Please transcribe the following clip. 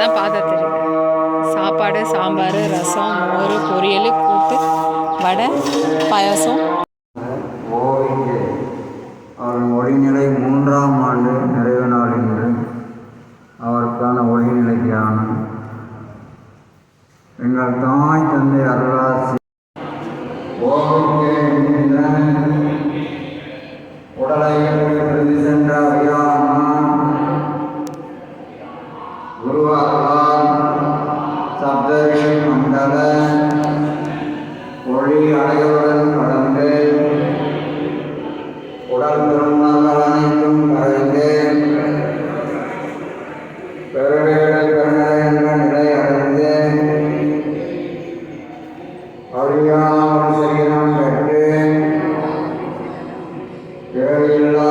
தான் பார்த்த சாப்பாடு சாம்பார் ரசம் மோர் பொரியல் கூட்டு வடை பாயாசம். எங்கள் தாய் தந்தை அருளாசி. ஓவிக்கு உடலை பிரதி சென்ற ஐயாமா குருவார்களால் மண்டல ஒளி அடையுடன் கடந்து உடல் பெருமகள் அனைத்தும் கரைந்து பெருமை சரீரம் கண்டு தேவையில்லா